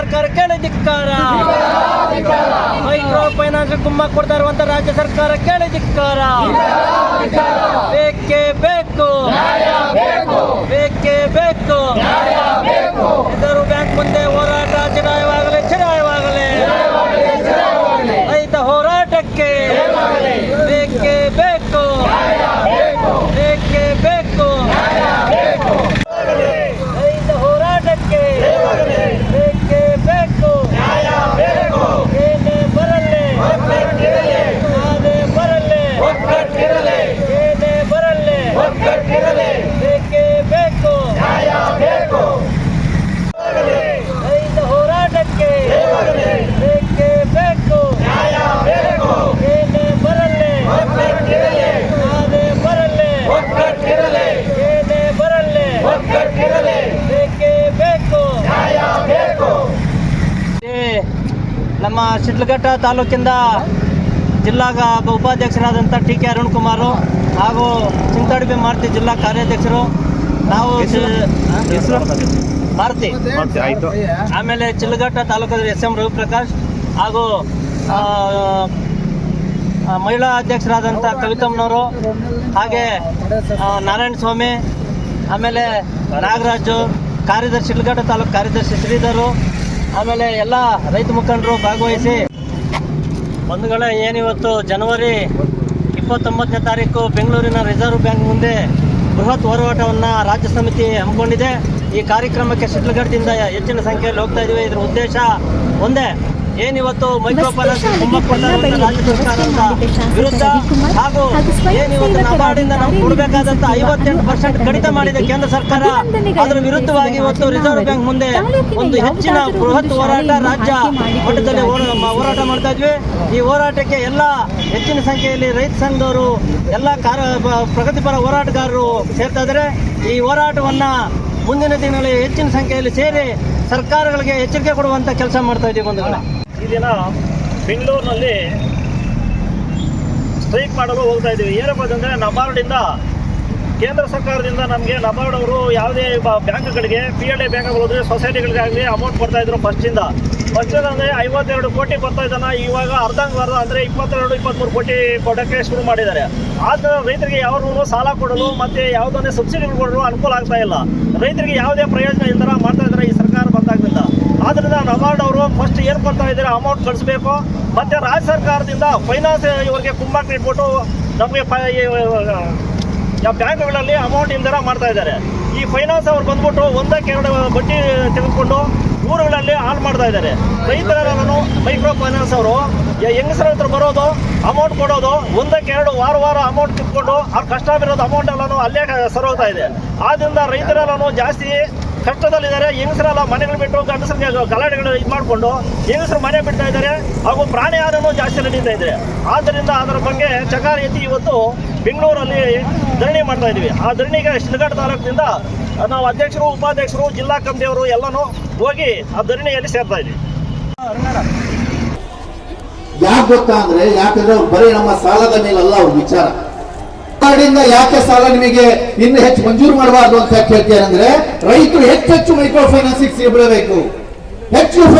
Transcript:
ಸರ್ಕಾರಕ್ಕೆ ಧಿಕ್ಕಾರ. Micro finance ಕುಮ್ಮ ಕೊಡ್ತಾ ಇರುವಂತ ರಾಜ್ಯ ಸರ್ಕಾರಕ್ಕೆ ಧಿಕ್ಕಾರ. ನಮ್ಮ ಶಿಡ್ಲಘಟ್ಟ ತಾಲೂಕಿಂದ ಜಿಲ್ಲಾ ಉಪಾಧ್ಯಕ್ಷರಾದಂಥ ಟಿ ಕೆ ಅರುಣ್ ಕುಮಾರ್ ಹಾಗೂ ಚಿಂತಾಡಿ ಮಾರುತಿ ಜಿಲ್ಲಾ ಕಾರ್ಯಾಧ್ಯಕ್ಷರು. ನಾವು ಮಾರುತಿ. ಆಮೇಲೆ ಚಿಲ್ಲಘಟ್ಟ ತಾಲೂಕದ ಎಸ್ ಎಂ ರವಿಪ್ರಕಾಶ್ ಹಾಗೂ ಮಹಿಳಾ ಅಧ್ಯಕ್ಷರಾದಂಥ ಕವಿತಮ್ಮನವರು ಹಾಗೆ ನಾರಾಯಣ ಸ್ವಾಮಿ ಆಮೇಲೆ ನಾಗರಾಜು ಕಾರ್ಯದರ್ಶಿ ಶಿಡ್ಲಘಟ್ಟ ತಾಲೂಕು ಕಾರ್ಯದರ್ಶಿ ಶ್ರೀಧರು ಆಮೇಲೆ ಎಲ್ಲ ರೈತ ಮುಖಂಡರು ಭಾಗವಹಿಸಿ. ಬಂಧುಗಳೇ ಏನಿವತ್ತು ಜನವರಿ ಇಪ್ಪತ್ತೊಂಬತ್ತನೇ ತಾರೀಕು ಬೆಂಗಳೂರಿನ ರಿಸರ್ವ್ ಬ್ಯಾಂಕ್ ಮುಂದೆ ಬೃಹತ್ ಹೋರಾಟವನ್ನು ರಾಜ್ಯ ಸಮಿತಿ ಹಮ್ಮಿಕೊಂಡಿದೆ. ಈ ಕಾರ್ಯಕ್ರಮಕ್ಕೆ ಶಿಡ್ಲಘಟ್ಟದಿಂದ ಹೆಚ್ಚಿನ ಸಂಖ್ಯೆಯಲ್ಲಿ ಹೋಗ್ತಾ ಇದ್ದೀವಿ. ಇದರ ಉದ್ದೇಶ ಒಂದೇ ಏನಿವತ್ತು ಮೈಕ್ರೋ ಫೈನಾನ್ಸ್ ಇರುವಂಥ ರಾಜ್ಯ ಸರ್ಕಾರದ ವಿರುದ್ಧ ಹಾಗೂ ಏನಿವತ್ತು ನಬಾರ್ಡಿಂದ ನಾವು ಕೊಡಬೇಕಾದಂತ ಐವತ್ತೆಂಟು ಪರ್ಸೆಂಟ್ ಕಡಿತ ಮಾಡಿದೆ ಕೇಂದ್ರ ಸರ್ಕಾರ. ಅದರ ವಿರುದ್ಧವಾಗಿ ಇವತ್ತು ರಿಸರ್ವ್ ಬ್ಯಾಂಕ್ ಮುಂದೆ ಒಂದು ಹೆಚ್ಚಿನ ಬೃಹತ್ ಹೋರಾಟ ರಾಜ್ಯ ಮಟ್ಟದಲ್ಲಿ ಹೋರಾಟ ಮಾಡ್ತಾ ಇದ್ವಿ. ಈ ಹೋರಾಟಕ್ಕೆ ಎಲ್ಲ ಹೆಚ್ಚಿನ ಸಂಖ್ಯೆಯಲ್ಲಿ ರೈತ ಸಂಘದವರು ಎಲ್ಲ ಕಾರ ಪ್ರಗತಿಪರ ಹೋರಾಟಗಾರರು ಸೇರ್ತಾ ಇದ್ದಾರೆ. ಈ ಹೋರಾಟವನ್ನ ಮುಂದಿನ ದಿನಗಳಲ್ಲಿ ಹೆಚ್ಚಿನ ಸಂಖ್ಯೆಯಲ್ಲಿ ಸೇರಿ ಸರ್ಕಾರಗಳಿಗೆ ಎಚ್ಚರಿಕೆ ಕೊಡುವಂತ ಕೆಲಸ ಮಾಡ್ತಾ ಇದ್ದೀವಿ ಬಂಧುಗಳ. ಈ ದಿನ ಬೆಂಗಳೂರಿನಲ್ಲಿ ಸ್ಟ್ರೈಕ್ ಮಾಡಲು ಹೋಗ್ತಾ ಇದ್ದೀವಿ. ಏನಪ್ಪ ಅಂತಂದರೆ ನಬಾರ್ಡಿಂದ ಕೇಂದ್ರ ಸರ್ಕಾರದಿಂದ ನಮಗೆ ನಬಾರ್ಡ್ ಅವರು ಯಾವುದೇ ಬ್ಯಾಂಕ್ಗಳಿಗೆ ಪಿ ಎಲ್ ಎ ಬ್ಯಾಂಕ್ಗಳು ಹೋದ್ರೆ ಸೊಸೈಟಿಗಳಿಗಾಗಲಿ ಅಮೌಂಟ್ ಕೊಡ್ತಾ ಇದ್ರು ಫಸ್ಟಿಂದ ಫಸ್ಟಿಂದ ಅಂದರೆ ಐವತ್ತೆರಡು ಕೋಟಿ ಬರ್ತಾ ಇದ್ದಾನೆ, ಇವಾಗ ಅರ್ಧಂಬರ್ಧ ಅಂದರೆ ಇಪ್ಪತ್ತೆರಡು ಇಪ್ಪತ್ತ್ಮೂರು ಕೋಟಿ ಕೊಡೋಕ್ಕೆ ಶುರು ಮಾಡಿದ್ದಾರೆ. ಆದ್ರೆ ರೈತರಿಗೆ ಯಾವ್ದು ಸಾಲ ಕೊಡಲು ಮತ್ತು ಯಾವುದನ್ನೇ ಸಬ್ಸಿಡಿಗಳು ಕೊಡಲು ಅನುಕೂಲ ಆಗ್ತಾ ಇಲ್ಲ. ರೈತರಿಗೆ ಯಾವುದೇ ಪ್ರಯೋಜನ ಇಲ್ದರ ಮಾಡ್ತಾ ಇದ್ದಾರೆ, ಈ ಸರ್ಕಾರ ಬಂದಾಗಲಿಲ್ಲ ಆದ್ದರಿಂದ ನಬಾರ್ಡ್ ಅವರು ಫಸ್ಟ್ ಏನು ಕೊಡ್ತಾ ಇದ್ದಾರೆ ಅಮೌಂಟ್ ಕಳಿಸ್ಬೇಕು. ಮತ್ತು ರಾಜ್ಯ ಸರ್ಕಾರದಿಂದ ಫೈನಾನ್ಸ್ ಇವರಿಗೆ ಕುಂಬಾಕ್ ಇಟ್ಬಿಟ್ಟು ನಮಗೆ ಬ್ಯಾಂಕ್ಗಳಲ್ಲಿ ಅಮೌಂಟ್ ಇಂದರ ಮಾಡ್ತಾ ಇದ್ದಾರೆ. ಈ ಫೈನಾನ್ಸ್ ಅವ್ರು ಬಂದ್ಬಿಟ್ಟು ಒಂದಕ್ಕೆ ಎರಡು ಬಡ್ಡಿ ತೆಗೆದುಕೊಂಡು ಊರುಗಳಲ್ಲಿ ಹಾಳು ಮಾಡ್ತಾ ಇದ್ದಾರೆ. ರೈತರನ್ನು ಮೈಕ್ರೋ ಫೈನಾನ್ಸ್ ಅವರು ಹೆಂಗಸರ ಹತ್ರ ಬರೋದು ಅಮೌಂಟ್ ಕೊಡೋದು, ಒಂದಕ್ಕೆ ಎರಡು ವಾರ ವಾರ ಅಮೌಂಟ್ ಕಿತ್ಕೊಂಡು ಅವ್ರ ಕಷ್ಟ ಬಿರೋದು ಅಮೌಂಟ್ ಎಲ್ಲನೂ ಅಲ್ಲೇ ಸರೋಗ್ತಾ ಇದೆ. ಆದ್ರಿಂದ ರೈತರೆಲ್ಲನೂ ಜಾಸ್ತಿ ಕಷ್ಟದಲ್ಲಿದ್ದಾರೆ, ಹೆಂಗಸರೆಲ್ಲ ಮನೆಗಳು ಬಿಟ್ಟು ಗಂಡಸರಿಗೆ ಗಲಾಟೆಗಳು ಇದು ಮಾಡಿಕೊಂಡು ಹೆಂಗಸರು ಮನೆ ಬಿಡ್ತಾ ಇದ್ದಾರೆ, ಹಾಗೂ ಪ್ರಾಣಿ ಹಾರನೂ ಜಾಸ್ತಿ ನಡೀತಾ ಇದೆ. ಆದ್ದರಿಂದ ಅದರ ಬಗ್ಗೆ ಚಕಾರ ಎತ್ತಿ ಇವತ್ತು ಬೆಂಗಳೂರಲ್ಲಿ ಧರಣಿ ಮಾಡ್ತಾ ಇದ್ದೀವಿ. ಆ ಧರಣಿಗೆ ಶಿಲ್ಘಾಟ್ ತಾಲೂಕಿನಿಂದ ನಾವು ಅಧ್ಯಕ್ಷರು, ಉಪಾಧ್ಯಕ್ಷರು, ಜಿಲ್ಲಾ ಕಮಿಟಿಯವರು ಎಲ್ಲನೂ ಹೋಗಿ ಆ ಧರಣಿಯಲ್ಲಿ ಸೇರ್ತಾ ಇದ್ದೀವಿ. ಯಾಕೆ ಗೊತ್ತಾ ಅಂದ್ರೆ, ಯಾಕಂದ್ರೆ ಬರೀ ನಮ್ಮ ಸಾಲದ ಮೇಲಲ್ಲ ಅವ್ರ ವಿಚಾರ. ಕಾಡಿಂದ ಯಾಕೆ ಸಾಲ ನಿಮಗೆ ಇನ್ನು ಹೆಚ್ಚು ಮಂಜೂರು ಮಾಡಬಾರ್ದು ಅಂತ ಕೇಳ್ತೀರಂದ್ರೆ ರೈತರು ಹೆಚ್ಚೆಚ್ಚು ಮೈಕ್ರೋ ಫೈನಾನ್ಸಿಗೆ ಸಿಗಬೇಕು ಹೆಚ್ಚು